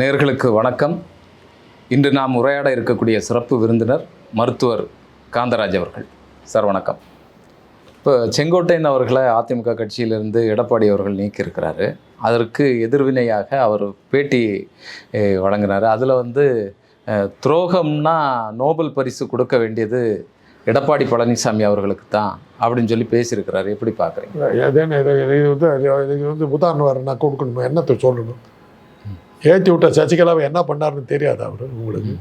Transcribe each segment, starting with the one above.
நேர்களுக்கு வணக்கம். இன்று நாம் உரையாட இருக்கக்கூடிய சிறப்பு விருந்தினர் மருத்துவர் காந்தராஜ் அவர்கள். சார் வணக்கம். இப்போ செங்கோட்டையன் அவர்களை அதிமுக கட்சியிலிருந்து எடப்பாடி அவர்கள் நீக்கியிருக்கிறாரு. அதற்கு எதிர்வினையாக அவர் பேட்டி வழங்கினார். அதில் வந்து துரோகம்னா நோபல் பரிசு கொடுக்க வேண்டியது எடப்பாடி பழனிசாமி அவர்களுக்கு தான் அப்படின்னு சொல்லி பேசியிருக்கிறாரு. எப்படி பார்க்குறீங்க? இது வந்து இது வந்து உதாரணம் நான் கொடுக்கணும்? என்னத்தை சொல்லணும்? ஏற்றி விட்ட சசிகலாவை என்ன பண்ணாருன்னு தெரியாது அவர் உங்களுக்கு.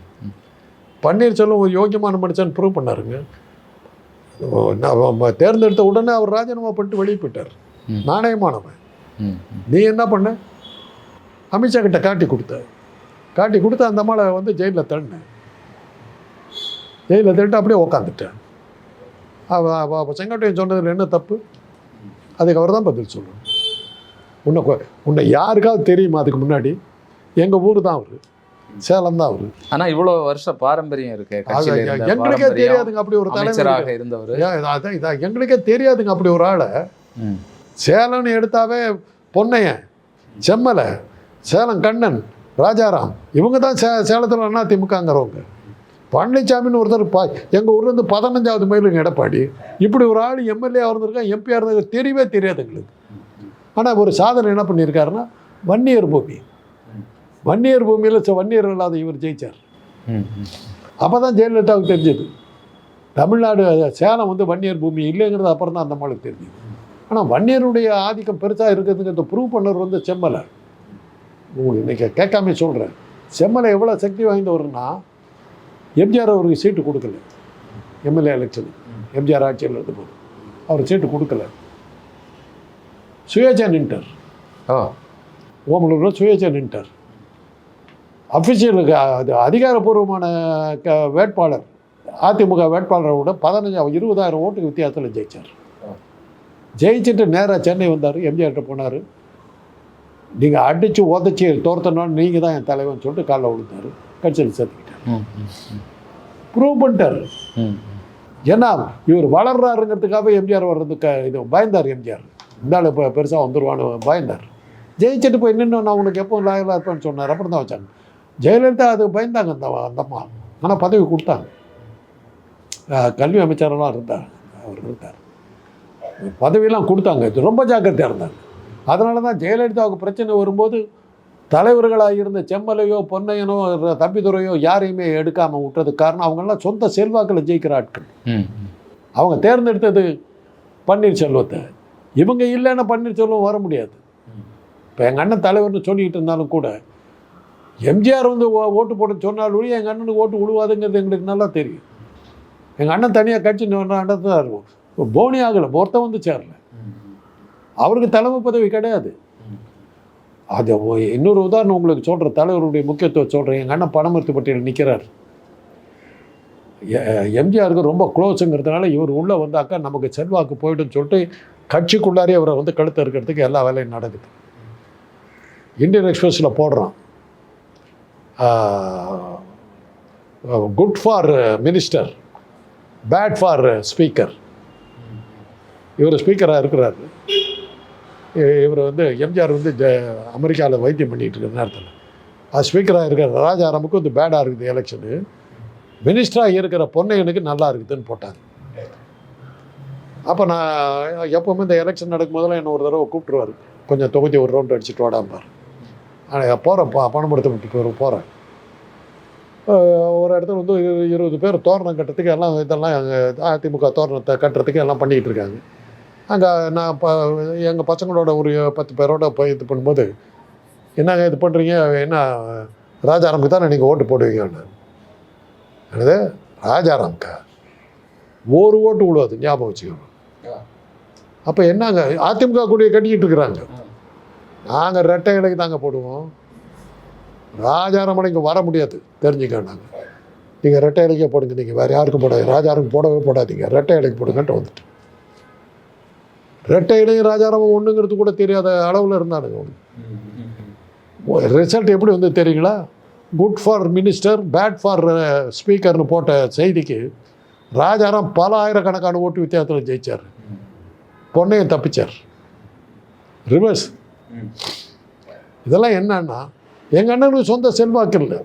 பன்னீர்செல்வம் ஒரு யோக்கியமான மனுஷன் ப்ரூவ் பண்ணாருங்க. தேர்ந்தெடுத்த உடனே அவர் ராஜினாமா பண்ணிட்டு வெளியே போயிட்டார். நாணயமானவன். நீ என்ன பண்ண? அமித்ஷா கிட்ட காட்டி கொடுத்த. காட்டி கொடுத்து அந்த அம்மாவை வந்து ஜெயிலில் தள்ளினேன் ஜெயிலில் தள்ளிட்டு அப்படியே உக்காந்துட்டேன் செங்கோட்டையன் சொன்னதில் என்ன தப்பு? அதுக்கு அவர் தான் பதில் சொல்லணும். உன்னை உன்னை யாருக்காவது தெரியுமா அதுக்கு முன்னாடி? எங்கள் ஊர் தான் அவர். சேலம் தான் அவர். ஆனால் இவ்வளோ வருஷ பாரம்பரியம் இருக்கு எங்களுக்கே தெரியாதுங்க அப்படி ஒரு தலைவர் அமைச்சராக இருந்தவர். அதான் இதான் எங்களுக்கே தெரியாதுங்க அப்படி ஒரு ஆளை. சேலம்னு எடுத்தாவே பொன்னையன் செம்மலை சேலம் கண்ணன் ராஜாராம் இவங்க தான் சே சேலத்தில் அண்ணா திமுகங்கிறவங்க. பழனிசாமின்னு ஒருத்தர் பா எங்கள் ஊர்லேருந்து பதினஞ்சாவது மைலுங்க எடப்பாடி. இப்படி ஒரு ஆள் எம்எல்ஏ இருந்திருக்கா எம்பியாக இருந்திருக்கா தெரியவே தெரியாது எங்களுக்கு. ஆனால் ஒரு சாதனை என்ன பண்ணியிருக்காருன்னா வன்னியர் பூமி. வன்னியர் பூமியில் ச- வன்னியர் இல்லாத இவர் ம். அப்போ தான் ஜெயலலிதாவுக்கு தெரிஞ்சது. தமிழ்நாடு சேலம் வந்து வன்னியர் பூமி இல்லைங்கிறது அப்புறம் தான் அந்த மாளுக்கு தெரிஞ்சது. ஆனால் வன்னியருடைய ஆதிக்கம் பெருசாக இருக்கிறதுங்கிறத ப்ரூவ் பண்ணவர் வந்து செம்மலை. உங்களுக்கு இன்றைக்கி கேட்காம சொல்கிறேன் செம்மலை எவ்வளோ சக்தி வாய்ந்தவர்னா எம்ஜிஆர் அவருக்கு சீட்டு கொடுக்கல. எம்எல்ஏ எலெக்ஷன் எம்ஜிஆர் ஆட்சியில் இருந்தபோது அவர் சீட்டு கொடுக்கல. சுயேச்சா நின்ட்டார். ஓமலூரில் சுயேச்சா நின்ட்டார். அஃபிஷியலுக்கு அது அதிகாரப்பூர்வமான க வேட்பாளர் அதிமுக வேட்பாளரை விட பதினஞ்சு இருபதாயிரம் ஓட்டுக்கு வித்தியாசத்தில் ஜெயிச்சார். ஜெயிச்சுட்டு நேராக சென்னை வந்தார் எம்ஜிஆர்கிட்ட போனார். நீங்கள் அடித்து உதச்சி தோர்த்தனாலும் நீங்கள் தான் என் தலைவன் சொல்லிட்டு காலைல விழுந்தார். கட்சியில் சேர்த்துக்கிட்டார். ப்ரூவ் பண்ணிட்டார். ஏன்னா இவர் வளர்றாருங்கிறதுக்காக எம்ஜிஆர் வர்றதுக்கு இது பயந்தார் எம்ஜிஆர். இருந்தாலும் இப்போ பெருசாக வந்துருவான்னு பயந்தார். ஜெயிச்சுட்டு போய் நின்று நான் உனக்கு எப்போ லாயலாக இருப்பேன்னு சொன்னார். அப்புறம் தான் வச்சாங்க. ஜெயலலிதா அது பயந்தாங்க அந்த அந்த அம்மா ஆனால் பதவி கொடுத்தாங்க. கல்வி அமைச்சரெல்லாம் இருந்தார் அவர் இருந்தார். பதவியெல்லாம் கொடுத்தாங்க இது ரொம்ப ஜாக்கிரதையாக இருந்தாங்க. அதனால தான் ஜெயலலிதாவுக்கு பிரச்சனை வரும்போது தலைவர்களாக இருந்த செம்மலையோ பொன்னையனோ தம்பிதுரையோ யாரையுமே எடுக்காமல் விட்டதுக்கு காரணம் அவங்கெல்லாம் சொந்த செல்வாக்கில் ஜெயிக்கிற ஆட்கள். அவங்க தேர்ந்தெடுத்தது பன்னீர்செல்வத்தை. இவங்க இல்லைன்னா பன்னீர்செல்வம் வர முடியாது. இப்போ எங்கள் அண்ணன் தலைவர்னு சொல்லிக்கிட்டு இருந்தாலும் கூட எம்ஜிஆர் வந்து ஓ- ஓட்டு போட்டு சொன்னால் ஒழிய எங்கள் அண்ணனுக்கு ஓட்டு விழுவாதுங்கிறது எங்களுக்கு நல்லா தெரியும். எங்கள் அண்ணன் தனியாக கட்சி நடந்து தான் இருக்கும் இப்போ போனி ஆகலை ஒருத்தன் வந்து சேரல. அவருக்கு தலைமை பதவி கிடையாது. அது இன்னொரு உதாரணம் உங்களுக்கு சொல்கிற தலைவருடைய முக்கியத்துவம் சொல்கிறேன் எங்கள் அண்ணன் பணமர்த்து பட்டியல் நிற்கிறார் எம்ஜிஆருக்கு ரொம்ப க்ளோஸுங்கிறதுனால இவர் உள்ளே வந்தாக்கா நமக்கு செல்வாக்கு போயிடும்னு சொல்லிட்டு கட்சிக்குள்ளாரே அவரை வந்து கழுத்து இருக்கிறதுக்கு எல்லா வேலையும் நடக்குது. இந்தியன் எக்ஸ்பிரஸில் போடுறான். Good for minister bad for speaker இவர் ஸ்பீக்கராக இருக்கிறாரு. இவர் வந்து எம்ஜிஆர் வந்து ஜ அமெரிக்காவில் வைத்தியம் பண்ணிகிட்டு இருக்கிற நேரத்தில். அது ஸ்பீக்கராக இருக்கிற ராஜாராமுக்கு வந்து பேடாக இருக்குது எலெக்ஷனு மினிஸ்டராக இருக்கிற பொன்னையனுக்கு நல்லா இருக்குதுன்னு போட்டாங்க அப்போ நான் எப்போவுமே இந்த எலெக்ஷன் நடக்கும் போதெல்லாம் என்ன ஒரு தடவை கூப்பிட்டுருவார். கொஞ்சம் தொகுதி ஒரு ரவுண்ட் அடிச்சுட்டு வாடாம்பார். ஆனால் போகிறேன் பா பணம் எடுத்து விட்டு போகிறேன் ஒரு இடத்துல வந்து இரு- இருபது பேர் தோரணம் கட்டுறதுக்கு எல்லாம் இதெல்லாம் அங்கே அதிமுக தோரணத்தை கட்டுறதுக்கு எல்லாம் பண்ணிக்கிட்டு இருக்காங்க. அங்கே நான் இப்போ எங்கள் பசங்களோட ஒரு பத்து பேரோட போய் இது பண்ணும்போது என்னங்க இது பண்ணுறீங்க என்ன ராஜாராமுக்கு தானே நீங்கள் ஓட்டு போடுவீங்கன்னு? என்னது? ராஜாராம்க்கா? ஒரு ஓட்டு விழுவாது ஞாபகம் வச்சுக்கோங்க. அப்போ என்னங்க? அதிமுக கூடிய கட்டிக்கிட்டு இருக்கிறாங்க. நாங்கள் ரெட்டை இலைக்கு தாங்க போடுவோம். ராஜாரமணி இங்கே வர முடியாது. தெரிஞ்சுக்க நாங்கள் நீங்கள் ரெட்டை இலைக்கே போடுங்க. நீங்கள் வேறு யாருக்கும் போடாது ராஜாராமுக்கு போடவே போடாதீங்க. ரெட்டை இலைக்கு போடுங்கன்ட்டு வந்துட்டு ரெட்டை இலையும் ராஜாரமும் ஒன்றுங்கிறது கூட தெரியாத அளவில் இருந்தானுங்க ஒன்று ரிசல்ட் எப்படி வந்து தெரியுங்களா? Good for minister bad for ஸ்பீக்கர்னு போட்ட செய்திக்கு ராஜாராம் பல ஆயிரக்கணக்கான ஓட்டு வித்தியாசத்தில் ஜெயிச்சார். பொன்னையும் தப்பிச்சார். ரிவர்ஸ் இதெல்லாம் என்னன்னா எங்கள் அண்ணனுக்கு சொந்த செல்வாக்கு இல்லை.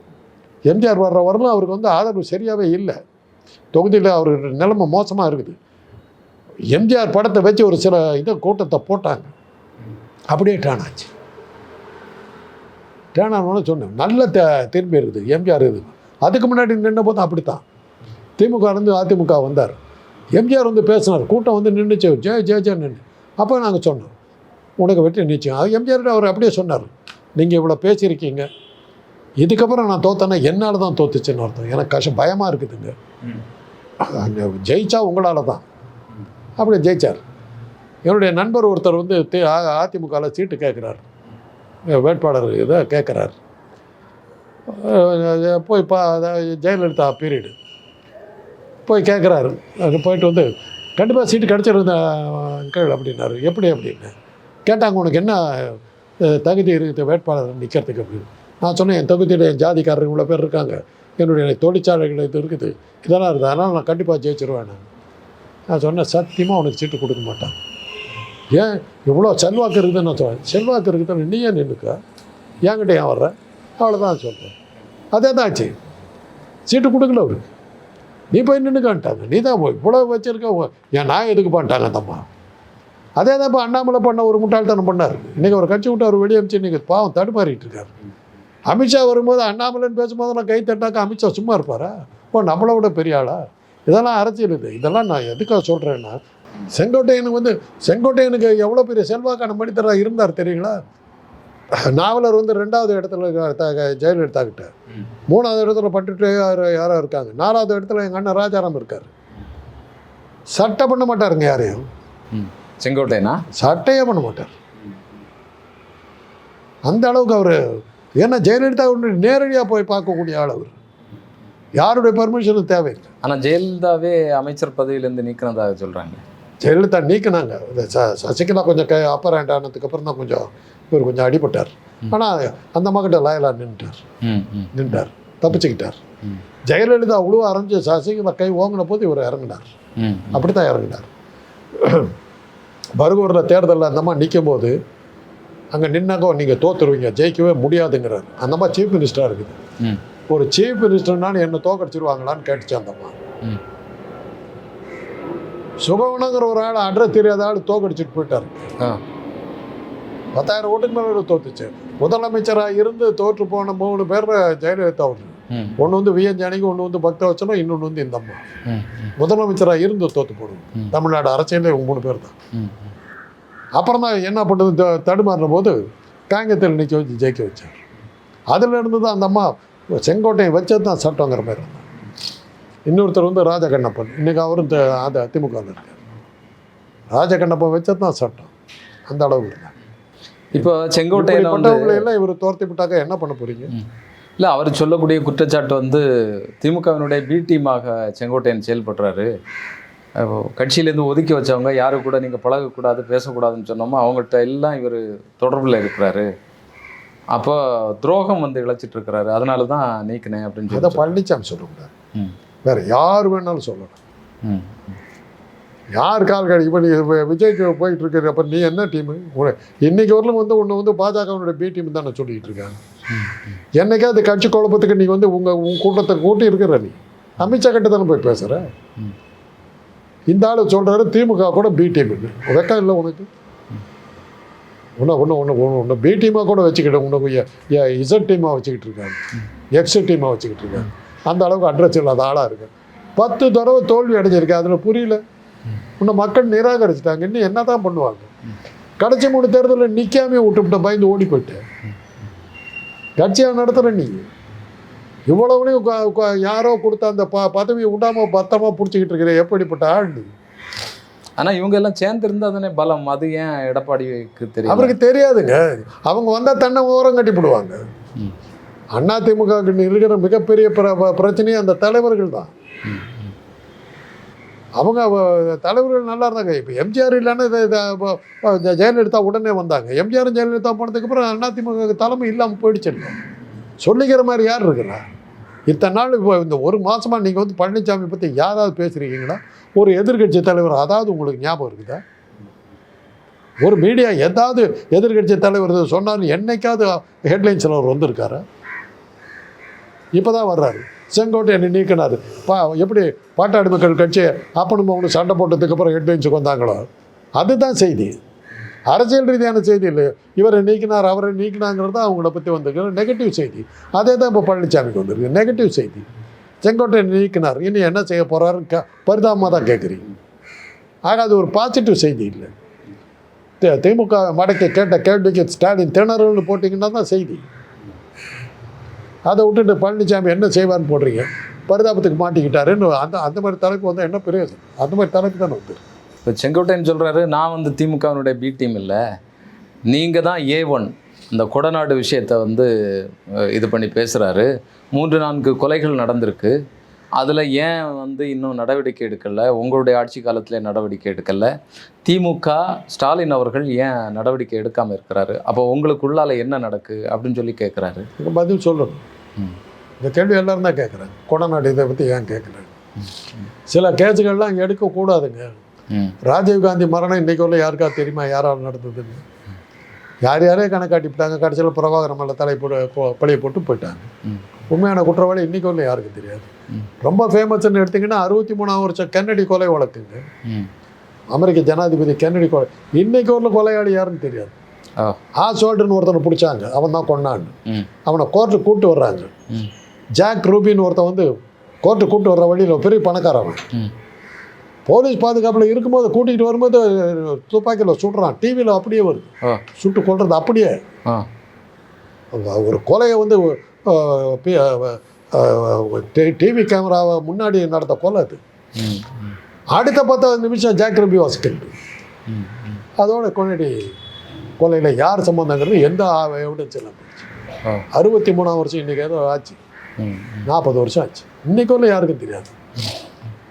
எம்ஜிஆர் வர்ற வரலாம் அவருக்கு வந்து ஆதரவு சரியாகவே இல்லை. தொகுதியில் அவருக்கு நிலைமை மோசமாக இருக்குது. எம்ஜிஆர் படத்தை வச்சு ஒரு சில இதை கூட்டத்தை போட்டாங்க. அப்படியே டேன் ஆச்சு. டேன் ஆனோன்னு சொன்னேன் நல்ல த திரும்பி இருக்குது எம்ஜிஆர் இது. அதுக்கு முன்னாடி நின்ற போதும் அப்படித்தான். திமுக இருந்து அதிமுக வந்தார். எம்ஜிஆர் வந்து பேசினார் கூட்டம் வந்து நின்றுச்சு ஜெய ஜெய ஜெய நின்று அப்போ நாங்கள் சொன்னோம் உனக்கு வெற்றி நிச்சயம். அது எம்ஜிஆர் அவர் அப்படியே சொன்னார். நீங்கள் இவ்வளோ பேசியிருக்கீங்க. இதுக்கப்புறம் நான் தோத்தேன்னா என்னால் தான் தோத்துச்சுன்னு அர்த்தம். எனக்கு கஷ்டம் பயமாக இருக்குதுங்க. ஜெயிச்சா உங்களால் தான். அப்படி ஜெயிச்சார். என்னுடைய நண்பர் ஒருத்தர் வந்து அதிமுகவில் சீட்டு கேட்குறாரு வேட்பாளர் இதை கேட்குறாரு போய் பா அதாவது ஜெயலலிதா பீரியடு. போய் கேட்குறாரு அங்கே போயிட்டு வந்து கண்டிப்பாக சீட்டு கிடச்சிருந்த அங்கிள் அப்படின்னாரு. எப்படி அப்படின்னு. கேட்டாங்க உனக்கு என்ன தகுதி இருக்குது வேட்பாளர் நிற்கிறதுக்கு அப்படின்னு நான் சொன்னேன் என் தொகுதியில் என் ஜாதிக்காரர் இவ்வளோ பேர் இருக்காங்க. என்னுடைய தொழிற்சாலைகள் இது இருக்குது. இதெல்லாம் இருக்குது. அதனால் நான் கண்டிப்பாக ஜெயிச்சிருவேன் நான். நான் சொன்னேன் சத்தியமாக உனக்கு சீட்டு கொடுக்க மாட்டான். ஏன்? இவ்வளோ செல்வாக்கு இருக்குதுன்னு நான் சொன்னேன் செல்வாக்கு இருக்குதுன்னு நீ ஏன் நின்றுக்க என்கிட்ட ஏன் வர்ற? அவ்வளோதான் சொல்கிறேன் அதே தான் ஆச்சு. சீட்டு கொடுக்கல அவருக்கு. நீ போய் நின்றுக்கான்ட்டாங்க நீ தான் போய். இவ்வளோ வச்சுருக்க ஏன் நான் எதுக்கு பண்ணிட்டாங்க அந்த அம்மா? அதே தான் இப்போ அண்ணாமலை பண்ண ஒரு முட்டாள்தனம் பண்ணார். இன்றைக்கி ஒரு கட்சி விட்டு அவர் வெளியே அமைச்சு இன்றைக்கி பாவம் தடுமாறிட்டு இருக்கார். அமித்ஷா வரும்போது அண்ணாமலைன்னு பேசும்போது நான் கை தட்டாக்க அமித்ஷா சும்மா இருப்பாரா? ஓ நம்மளை விட பெரிய ஆளா? இதெல்லாம் அரசியல் இது. இதெல்லாம் நான் எதுக்காக சொல்கிறேன்னா செங்கோட்டையனுக்கு வந்து செங்கோட்டையனுக்கு எவ்வளோ பெரிய செல்வாக்கான மனிதராக இருந்தார் தெரியுங்களா? நாவலர் வந்து ரெண்டாவது இடத்துல இருக்கார் ஜெயலலிதா மூணாவது இடத்துல பட்டுட்டு யார் யாரோ இருக்காங்க. நாலாவது இடத்துல எங்கள் அண்ணன் ராஜாராம் இருக்கார். சட்டை பண்ண மாட்டாருங்க யாரையும். செங்கோட்டையனா? சட்டையே பண்ண மாட்டார். அந்த அளவுக்கு அவர் ஏன்னா ஜெயலலிதா ஒன்று நேரடியாக போய் பார்க்கக்கூடிய ஆள் அவர். யாருடைய பர்மிஷனும் தேவையில்லை. ஆனா ஜெயலலிதாவே அமைச்சர் பதவியிலேருந்து நீக்கினதாக சொல்றாங்க. ஜெயலலிதா நீக்கினாங்க. ச சசிகலா கொஞ்சம் க அப்பர் ஹேண்ட் ஆனதுக்கப்புறம் தான் கொஞ்சம் இவர் கொஞ்சம் அடிபட்டார். ஆனால் அந்த மகிட்ட லாயலா நின்றுட்டார் நின்றார். தப்பிச்சுக்கிட்டார். ஜெயலலிதா அவ்வளோ அரைஞ்சு சசிகலா கை ஓங்கின போது இவர் இறங்கினார். ம் அப்படி தான் இறங்கினார். பருகூரில் தேர்தலில் அந்த மாதிரி நிற்கும் போது அங்கே நின்னாக்கோ நீங்கள் தோத்துருவீங்க ஜெயிக்கவே முடியாதுங்கிறார். அந்த மாதிரி சீஃப் மினிஸ்டராக இருக்குது. ஒரு சீஃப் மினிஸ்டர்னாலும் என்ன தோக்கடிச்சிருவாங்களான்னு கேட்டுச்சு அந்த அம்மா. ம். சுகவனங்கிற ஒரு ஆள் அட்ரஸ் தெரியாத ஆள் தோக்கடிச்சிட்டு போயிட்டார். பத்தாயிரம் ஓட்டுக்கு மேலே தோத்துச்சு. முதலமைச்சராக இருந்து தோற்று போன மூணு பேர் ஜெயலலிதா ம் ஒன்று வந்து விஎன் ஜானகி ஒன்று வந்து பக்தவச்சனம் இன்னொன்று வந்து இந்த அம்மா. முதலமைச்சராக இருந்து தோற்று போடுவோம். தமிழ்நாடு அரசியலே மூணு பேர் தான். அப்புறம் தான் என்ன பண்ணுது த- தடுமாறின போது காங்கத்தில் நிற்க வச்சு ஜெயிக்க வச்சார். அதுல இருந்து தான் அந்த அம்மா செங்கோட்டையை வச்சது தான் சட்டங்கிற மாதிரி. இருந்தாங்க இன்னொருத்தர் வந்து ராஜகண்ணப்பன். இன்னைக்கு அவரும் த- அந்த திமுகவில் இருக்கார். ராஜகண்ணப்பன் வச்சது தான் சட்டம். அந்த அளவுக்கு இருந்தாங்க இப்போ இப்படிப்பட்டவங்களை எல்லாம் இவர் துரத்தி விட்டாக்க என்ன பண்ண போறீங்க? இல்லை அவர் சொல்லக்கூடிய குற்றச்சாட்டு வந்து திமுகவினுடைய பி டீமாக செங்கோட்டையன் செயல்படுறாரு. கட்சியிலேருந்து ஒதுக்கி வச்சவங்க யாரு கூட நீங்கள் பழகக்கூடாது பேசக்கூடாதுன்னு சொன்னோமோ அவங்கள்ட்ட எல்லாம் இவர் தொடர்பில் இருக்கிறாரு. அப்போ துரோகம் வந்து இழைச்சிட்டு இருக்கிறாரு. அதனால தான் நீக்கினேன் அப்படின்னு சொல்லி பழனிசாமி சொல்லக்கூடாது. ம். வேற யார் வேணாலும் சொல்லலாம் ம். யார் கால் கடி இப்போ நீ விஜய்க்கு போயிட்டு இருக்கிற அப்போ நீ என்ன டீமு இன்னைக்கு வரலும் வந்து ஒன்று வந்து பாஜகவினுடைய பி டீம் தான் நான் சொல்லிட்டு இருக்காங்க என்னைக்காவது கட்சி குழப்பத்துக்கு நீ வந்து உங்கள் உன் கூட்டத்தை கூட்டி இருக்கிற நீ? அமித்ஷா கிட்ட தானே போய் பேசுகிற இந்த ஆள் சொல்கிறாரு திமுக கூட பி டீம் வெக்கம் இல்லை உனக்கு. ஒன்று ஒன்று ஒன்று ஒன்று ஒன்று பி டீமாக கூட வச்சுக்கிட்டு உனக்கு இசட் டீமாக வச்சுக்கிட்டு இருக்காங்க எக்ஸ் டீமாக வச்சுக்கிட்டு இருக்காங்க அந்த அளவுக்கு அட்ரஸ் இல்லாத ஆளாக இருக்கு. பத்து தடவை தோல்வி அடைஞ்சிருக்கு அதில் புரியல. உன்னை மக்கள் நிராகரிச்சிட்டாங்க. இன்னும் என்ன தான் பண்ணுவாங்க? கடைசி மூணு தேர்தலில் நிற்காமே விட்டு பயந்து ஓடி போயிட்டேன். கட்சியாக நடத்துகிற நீ. க- யாரோ கொடுத்த அந்த ப பதவியை விடாம பத்திரமா பிடிச்சிக்கிட்டு இருக்கிற எப்படிப்பட்ட ஆள் நீ? ஆனால் இவங்க எல்லாம் சேர்ந்து இருந்தால் தானே பலம். அது ஏன் எடப்பாடிக்கு தெரியும்? அவருக்கு தெரியாதுங்க. அவங்க வந்தால் தன்னை ஓரம் கட்டிவிடுவாங்க ம். அண்ணா திமுக இருக்கிற மிகப்பெரிய பிர பிரச்சனையே அந்த தலைவர்கள் தான். அவங்க தலைவர்கள் நல்லா இருந்தாங்க. இப்போ எம்ஜிஆர் இல்லைன்னா இது- ஜெயலலிதா உடனே வந்தாங்க. எம்ஜிஆர் ஜெயலலிதா போனதுக்கப்புறம் அண்ணா தலைமை இல்லாமல் போயிடுச்சு சொல்லிக்கிற மாதிரி யார் இருக்கிறா? இத்தனை நாள் இப்போ இந்த ஒரு மாதமாக நீங்கள் வந்து பழனிசாமி பற்றி யாராவது பேசுகிறீங்களா ஒரு எதிர்கட்சி தலைவர் அதாவது உங்களுக்கு ஞாபகம் இருக்குதா? ஒரு மீடியா ஏதாவது எதிர்கட்சி தலைவர் சொன்னாலும் சொன்னார் என்னைக்காவது ஹெட்லைன்ஸில் அவர் வந்திருக்காரு? இப்போ தான் வர்றாரு. செங்கோட்டையனை நீக்கினார். பா எப்படி பாட்டாளி மக்கள் கட்சி அப்பனும் அவனு சண்டை போட்டதுக்கப்புறம் எட்டு ஹெட்லைன்ஸுக்கு வந்தாங்களோ? அதுதான் செய்தி. அரசியல் ரீதியான செய்தி இல்லை இவரை நீக்கினார் அவரை நீக்கினாங்கிறது தான் அவங்கள பற்றி வந்திருக்கிற நெகட்டிவ் செய்தி. அதே தான் இப்போ பழனிசாமிக்கு வந்திருக்கு. நெகட்டிவ் செய்தி. செங்கோட்டையன் நீக்கினார். இனி என்ன செய்ய போகிறாருன்னு க பரிதாபமாக தான் கேட்குறீங்க ஆக அது ஒரு பாசிட்டிவ் செய்தி இல்லை. திமுக மடக்க கேட்ட கேள்விக்கு ஸ்டாலின் திணறல்னு போட்டிங்கன்னா தான் செய்தி. அதை விட்டுட்டு பழனிசாமி என்ன செய்வார்னு போடுறீங்க? பரிதாபத்துக்கு மாட்டிக்கிட்டாருன்னு அந்த அந்த மாதிரி தலைப்பு வந்தால் என்ன பிரயோஜனம்? அந்த மாதிரி தலைப்பு தானே வந்து இப்போ செங்கோட்டையன் சொல்கிறாரு நான் வந்து திமுகவினுடைய பி டீம் இல்லை. நீங்கள் தான் ஏ ஒன் இந்த கொடநாடு விஷயத்தை வந்து இது பண்ணி பேசுகிறாரு மூன்று நான்கு கொலைகள் நடந்திருக்கு. அதில் ஏன் வந்து இன்னும் நடவடிக்கை எடுக்கலை? உங்களுடைய ஆட்சி காலத்தில் நடவடிக்கை எடுக்கலை? திமுக ஸ்டாலின் அவர்கள் ஏன் நடவடிக்கை எடுக்காமல் இருக்கிறாரு? அப்போ உங்களுக்குள்ளால என்ன நடக்கு? அப்படின்னு சொல்லி கேட்குறாரு பதில் சொல்லணும். இந்த கேள்வி எல்லாரும் தான் கேட்குறாங்க கொடநாடு இதை பற்றி ஏன் கேட்குறாங்க சில கேஸுகள்லாம் எடுக்கக்கூடாதுங்க ம். ராஜீவ் காந்தி மரணம் இன்னைக்கு உள்ள யாருக்கா தெரியுமா? யாரால் நடந்ததுன்னு? யார் யாரே கணக்காட்டிவிட்டாங்க கடைசியில் பிரபாகரம் மேலே தலை போட்டு பழிய போட்டு போயிட்டாங்க. உண்மையான குற்றவாளி இன்னைக்கு உள்ள யாருக்கும் தெரியாது. ரொம்ப ஃபேமஸ்ன்னு எடுத்தீங்கன்னா அறுபத்தி மூணாவது வருஷம் கென்னடி கொலை வழக்குங்க அமெரிக்க ஜனாதிபதி கென்னடி கொலை. இன்னைக்கு உள்ள கொலையாளி யாருன்னு தெரியாது. ஆ. ஆசோல்டுன்னு ஒருத்தனை பிடிச்சாங்க. அவன் தான் கொண்டான்னு அவனை கோர்ட்டுக்கு கூப்பிட்டு வர்றாங்க. ஜாக் ரூபின்னு ஒருத்தன் வந்து கோர்ட்டுக்கு கூப்பிட்டு வர்ற வழியில் பெரிய பணக்காரவன் போலீஸ் பாதுகாப்பில் இருக்கும்போது கூட்டிகிட்டு வரும்போது துப்பாக்கியில் சுடுறான். டிவியில் அப்படியே வருது. சுட்டு கொள்றது அப்படியே. ஒரு கொலையை வந்து டிவி கேமராவை முன்னாடி நடந்த கொலை அது. அடுத்த பத்து நிமிஷம் ஜாக் ரூபி ம் ம். அதோட கொன்னடி கொலையில் யார் சம்மந்தங்கிறது எந்த எவிடன்ஸ் எல்லாம் அறுபத்தி மூணாம் வருஷம் இன்றைக்கி ஏதோ ஆச்சு. நாற்பது வருஷம் ஆச்சு. இன்னைக்கு உள்ள யாருக்கும் தெரியாது.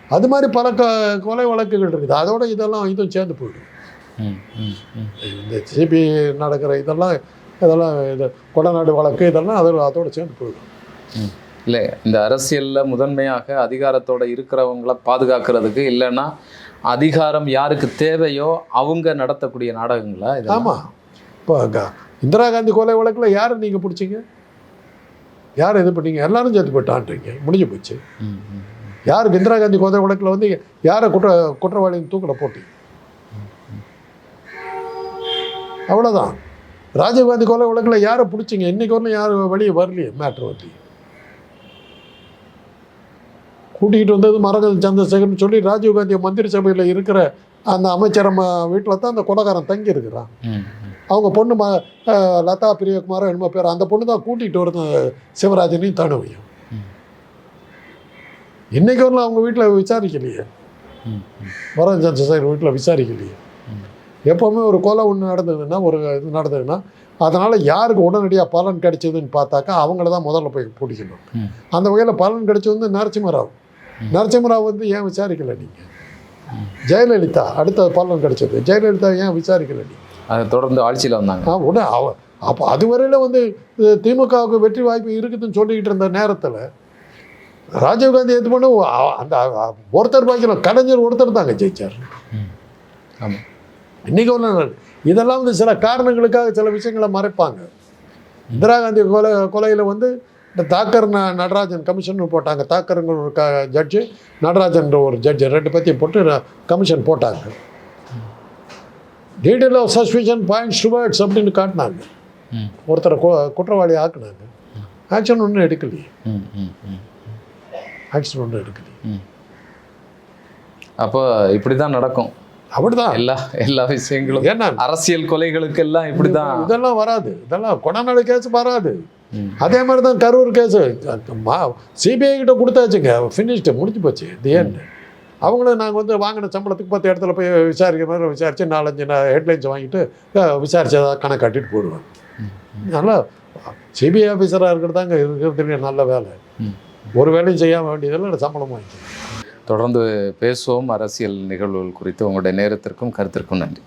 அது மாதிரி பல க கொலை வழக்குகள் இருக்குது. அதோட இதெல்லாம் இதுவும் சேர்ந்து போயிடும். இந்த சிபி நடக்கிற இதெல்லாம் இதெல்லாம் இது கொடநாடு வழக்கு இதெல்லாம் அதோட அதோட சேர்ந்து போயிடும். இல்லை இந்த அரசியலில் முதன்மையாக அதிகாரத்தோடு இருக்கிறவங்கள பாதுகாக்கிறதுக்கு இல்லைன்னா அதிகாரம் யாருக்கு தேவையோ அவங்க நடத்தக்கூடிய நாடகங்களா இது ஆமாம் இப்போ இந்திரா காந்தி கொலை வழக்கில் யார் நீங்கள் பிடிச்சிங்க? யார் இது பண்ணீங்க? எல்லாரும் சேர்த்து போயிட்டான்றீங்க முடிஞ்சு போச்சு. ம், யாருக்கு இந்திரா காந்தி கொலை வழக்கில் வந்து யாரை குற்ற குற்றவாளியின் தூக்கில் போட்டீங்க அவ்வளோதான் ராஜீவ்காந்தி கொலை வழக்கில் யாரை பிடிச்சிங்க? இன்னைக்கு வரலும் யாரும் வெளியே வரலையே? மேட்ரு வந்து கூட்டிகிட்டு வந்தது மரகத சந்திரசேகர்னு சொல்லி ராஜீவ்காந்தி மந்திரி சபையில் இருக்கிற அந்த அமைச்சர் வீட்டில் தான் அந்த கொலைகாரன் தங்கி இருக்கிறான். அவங்க பொண்ணு ம லதா பிரியகுமாரோ என்னமோ பேர் அந்த பொண்ணு தான் கூட்டிகிட்டு வருது சிவராஜனையும் தனுவையும் ம். இன்னைக்கு வரலாம் அவங்க வீட்டில் விசாரிக்கலையே ம், ம். வரன் சந்திரசேகர் வீட்டில் விசாரிக்கலையே. எப்போவுமே ஒரு கொலை ஒன்று நடந்ததுன்னா ஒரு இது நடந்ததுன்னா அதனால் யாருக்கு உடனடியாக பலன் கிடைச்சதுன்னு பார்த்தாக்கா அவங்கள தான் முதல்ல போய் பிடிக்கணும். அந்த வகையில் பலன் கிடைச்சது வந்து நரசிம்மராவ். நரசிம்மராவ் வந்து ஏன் விசாரிக்கலை நீங்கள் ஜெயலலிதா அடுத்த பலன் கிடைச்சது. ஜெயலலிதா ஏன் விசாரிக்கலை நீங்கள் அதை தொடர்ந்து ஆட்சியில் வந்தாங்க. ஆ உடனே அவ அப்போ அதுவரையில் வந்து திமுகவுக்கு வெற்றி வாய்ப்பு இருக்குதுன்னு சொல்லிக்கிட்டு இருந்த நேரத்தில் ராஜீவ்காந்தி எது பண்ண அந்த ஒருத்தர் பாய்க்கல கலைஞர் ஒருத்தர் தாங்க ஜெயிச்சார். ஆமாம் இன்னைக்கு ஒன்று இதெல்லாம் வந்து சில காரணங்களுக்காக சில விஷயங்களை மறைப்பாங்க. இந்திரா காந்தி கொலை கொலையில் வந்து இந்த தாக்கர் நடராஜன் கமிஷன் போட்டாங்க. தாக்கருங்கிற ஒரு க ஜட்ஜு நடராஜன்ற ஒரு ஜட்ஜு ரெண்டு பற்றியும் போட்டு கமிஷன் போட்டாங்க. Detail of suspicion points towards அப்படின்னு காட்டினாங்க. ஒருத்தரை கு- குற்றவாளி ஆக்குனாங்க. ஆக்ஷன் ஒன்றும் எடுக்கலையே. ஆக்ஷன் ஒன்றும் எடுக்கலையே. அப்போ இப்படி தான் நடக்கும். அப்படிதான் எல்லா எல்லா விஷயங்களும். ஏன்னா அரசியல் கொலைகளுக்கு எல்லாம் இப்படி தான் இதெல்லாம் வராது. இதெல்லாம் கொடநாடு கேஸ் வராது. அதே மாதிரி தான் கரூர் கேஸு. சிபிஐ கிட்ட கொடுத்தாச்சுங்க. ஃபினிஷ்டு முடிஞ்சு போச்சு. தி end. அவங்களும் நாங்கள் வந்து வாங்கின சம்பளத்துக்கு பத்து இடத்துல போய் விசாரிக்கிற மாதிரி விசாரித்து நாலஞ்சு ஹெட்லைன்ஸ் வாங்கிட்டு அஹ், விசாரிச்சதா கணக்கு கட்டிட்டு போடுவாங்க நல்லா சிபிஐ ஆஃபீஸராக இருக்கிறதாங்க இருக்கிறதுக்கு நல்ல வேலை. ம். ஒரு வேலையும் செய்யாம வேண்டியதெல்லாம் சம்பளம் வாங்கிக்கலாம் தொடர்ந்து பேசுவோம். அரசியல் நிகழ்வுகள் குறித்து உங்களுடைய நேரத்திற்கும் கருத்திற்கும் நன்றி.